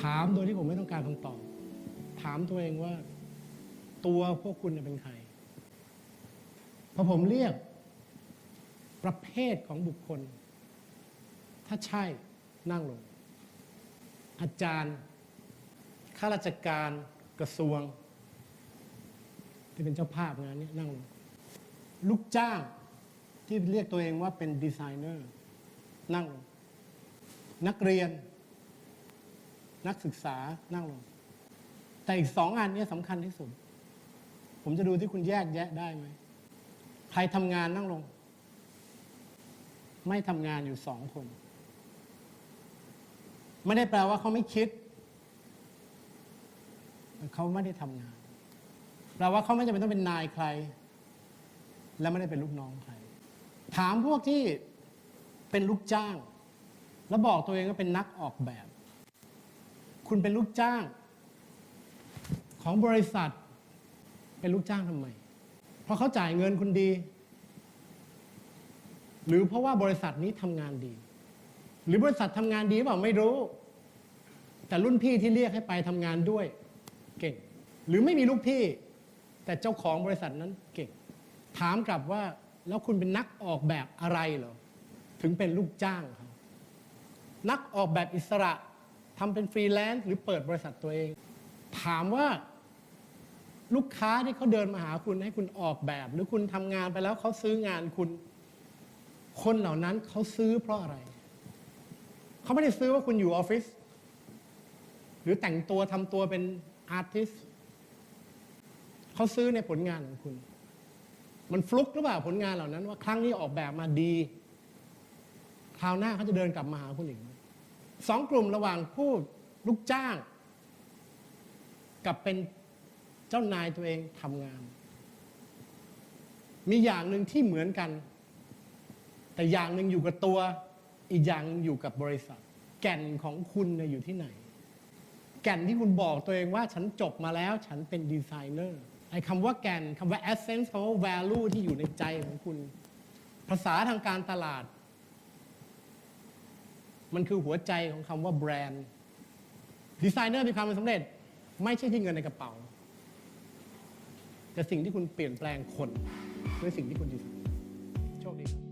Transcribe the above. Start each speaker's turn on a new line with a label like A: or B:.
A: ถามโดยที่ผมไม่ต้องการคำตอบ ถามตัวเองว่า ตัวพวกคุณเป็นใคร พอผมเรียก ประเภทของบุคคล ถ้าใช่นั่งลง อาจารย์ข้าราชการกระทรวง ที่เป็นเจ้าภาพงานนี้นั่งลง ลูกจ้างที่เรียกตัวเองว่าเป็นดีไซเนอร์ นั่งลง นักเรียน นักศึกษานั่งลง แต่อีกสองอันนี้สำคัญที่สุด ผมจะดูที่คุณแยกแยะได้ไหมใครทำงานนั่งลง ไม่ทำงานอยู่สองคน ไม่ได้แปลว่าเขาไม่คิดเขาไม่ได้ทำงานแปลว่าเขาไม่จำเป็นต้องเป็นนายใคร และไม่ได้เป็นลูกน้องใคร ถามพวกที่เป็นลูกจ้าง แล้วบอกตัวเองว่าเป็นนักออกแบบ คุณเป็นลูกจ้าง ของบริษัท เป็นลูกจ้างทำไม เพราะเขาจ่ายเงินคุณดี หรือเพราะว่าบริษัทนี้ทำงานดี หรือบริษัททำงานดีเปล่าไม่รู้ แต่รุ่นพี่ที่เรียกให้ไปทำงานด้วย เก่ง หรือไม่มีลูกพี่ แต่เจ้าของบริษัทนั้นเก่ง ถามกลับว่าแล้วคุณเป็นนักออกแบบอะไรเหรอ ถึงเป็นลูกจ้างเขานักออกแบบอิสระ ทำเป็นฟรีแลนซ์หรือเปิดบริษัทตัวเอง ถามว่าลูกค้าที่เขาเดินมาหาคุณให้คุณออกแบบ หรือคุณทำงานไปแล้วเขาซื้องานคุณ คนเหล่านั้นเขาซื้อเพราะอะไร เขาไม่ได้ซื้อว่าคุณอยู่ออฟฟิศหรือแต่งตัวทำตัวเป็นอาร์ติสเขาซื้อในผลงานของคุณ มันฟลุกหรือเปล่าผลงานเหล่านั้นว่าครั้งนี้ออกแบบมาดี คราวหน้าเขาจะเดินกลับมาหาคุณอีกไหม สองกลุ่มระหว่างผู้ลูกจ้าง กับเป็นเจ้านายตัวเองทำงาน มีอย่างหนึ่งที่เหมือนกัน แต่อย่างหนึ่งอยู่กับตัว อีกอย่างอยู่กับบริษัท แก่นของคุณอยู่ที่ไหน แก่นที่คุณบอกตัวเองว่าฉันจบมาแล้ว ฉันเป็นดีไซเนอร์ไอ้คำว่าแก่นคำว่า essence คำว่า value ที่อยู่ในใจของคุณ ภาษาทางการตลาด มันคือหัวใจของคำว่าแบรนด์ดีไซเนอร์มีความสำเร็จ ไม่ใช่ที่เงินในกระเป๋า แต่สิ่งที่คุณเปลี่ยนแปลงคนด้วยสิ่งที่คุณดีไซน์โชคดีครับ